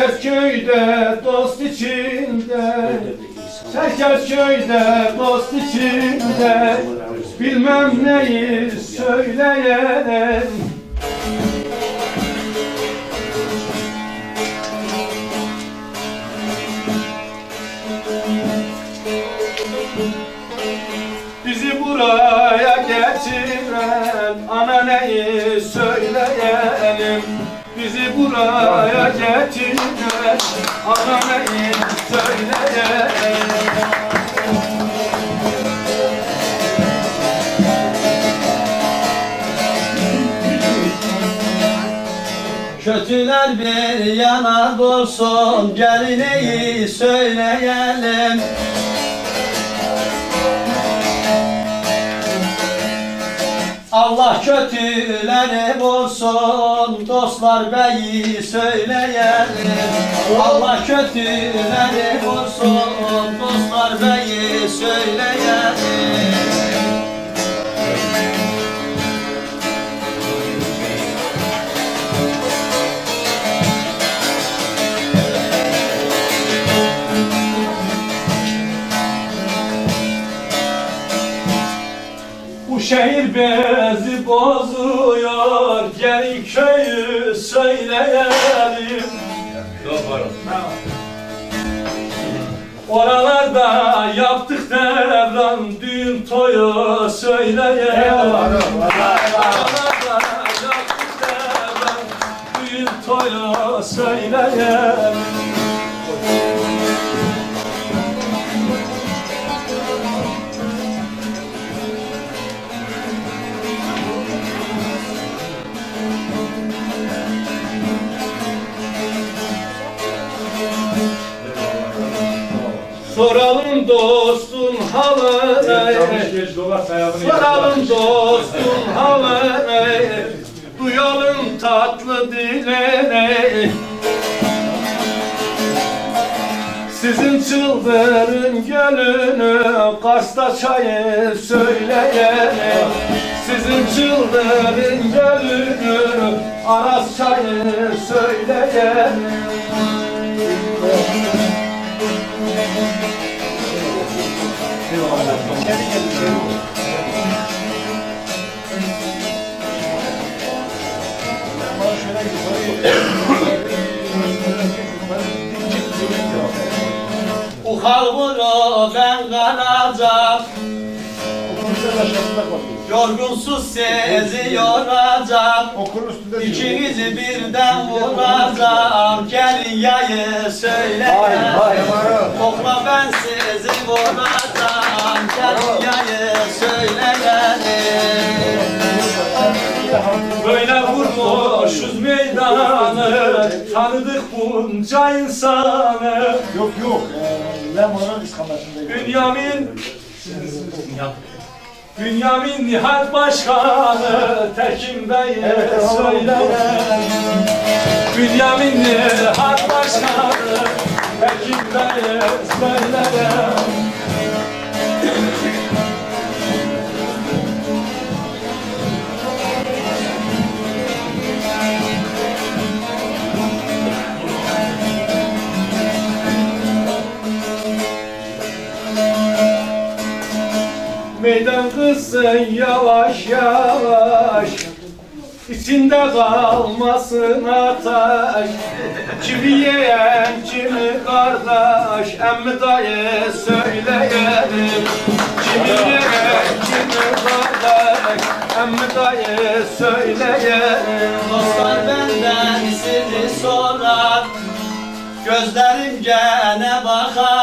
Herkes köyde dost içinde. Herkes köyde dost içinde. Bilmem neyi söyleyelim Bizi buraya getiren ana neyi Bizi buraya getiren ana neyi söyleyelim Kötüler bir yana dursun Gelin iyi söyleyelim Allah kötüleri vursun Dostlar beyi söyleyelim. Allah kötüleri vursun Dostlar beyi söyleyelim bezi bozuyor Gelin köyü söyleyelim. Oralarda yaptık devran Düğün toyu söyleyelim. Oralarda yaptık devran Düğün toyu söyleyelim Soralım dostun halını Soralım dostun halını Duyalım tatlı dilini Sizin çıldırın gölünü Kars'ta çayı söyleyelim Sizin çıldırın gölünü Aras çayı söyleyelim Bu halvuru ben kanacağım Yorgunsuz sizi yoracağım İkinizi birden vuracağım. Gelin yayı söyleyin Kokla ben sizi vuracağım. Gelin yayı söyleyin Böyle vurmuşuz meydanı. Tanıdık bunca insanı. Yok yok. Lemon'un iskametinde. Bünyamin Bünyamin Nihat Başkanı Tekin Bey'e Evet, söylerim. Bünyamin Nihat Başkanı Tekin Bey'e söylerim Meydan kızsın yavaş yavaş İçinde kalmasın ateş. Kimi yeğen kimi kardeş Emmi dayı söyleyelim. Kimi yeğen kimi kardeş Emmi dayı söyleyelim. Dostlar benden sizi sorar Gözlerim gene bakarar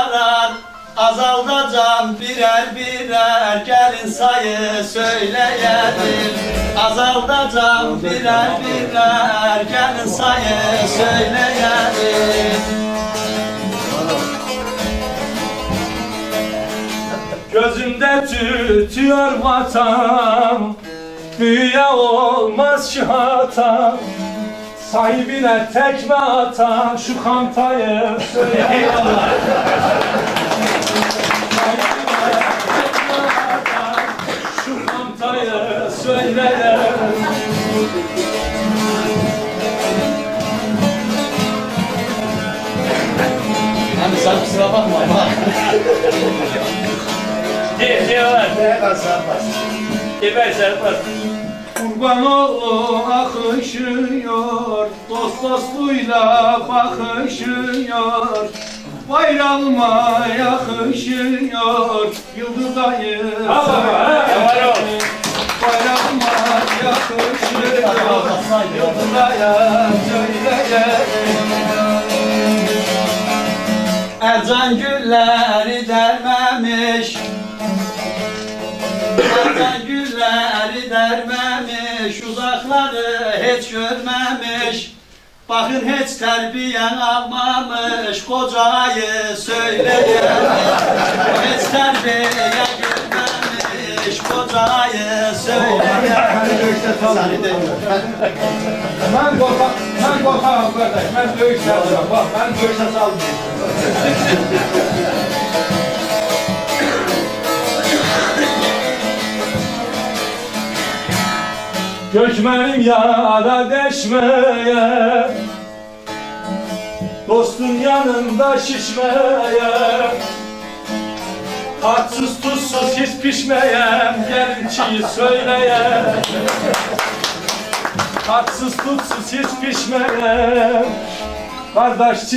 Azaldacağım birer birer Gelin sayı söyleyelim. Azaldacağım birer birer Gelin sayı söyleyelim. Gözümde tütüyor vatan Büyüye olmaz hata Sahibine tekme atan şu kantayı söyle kusura bakma ama Ne kadar sarmaz. Kurban oğlu akışıyor, dost dostuyla bakışıyor. Bayrağıma yakışıyor, yıldız ayı Bayrağıma yakışıyor, yıldız ayı Ercan gülleri dermemiş. Ercan gülleri dermemiş. Uzakları hiç görmemiş. Bakın hiç terbiyen almamış. Kocayı söyleyemiş Hiç terbiye görmemiş. Kocayı söyleyemiş Seni demiyorum Ben korkak, ben korkağım kardeş, ben dövüş yapacağım. Bak ben dövüş yapacağım. Göçmenim yara deşmeye Dostun yanında şişmeye Tatsız tuzsuz hiç pişmeyen Gelin çiğ söyleyen Tatsız tutsuz hiç pişmeyen Kardeş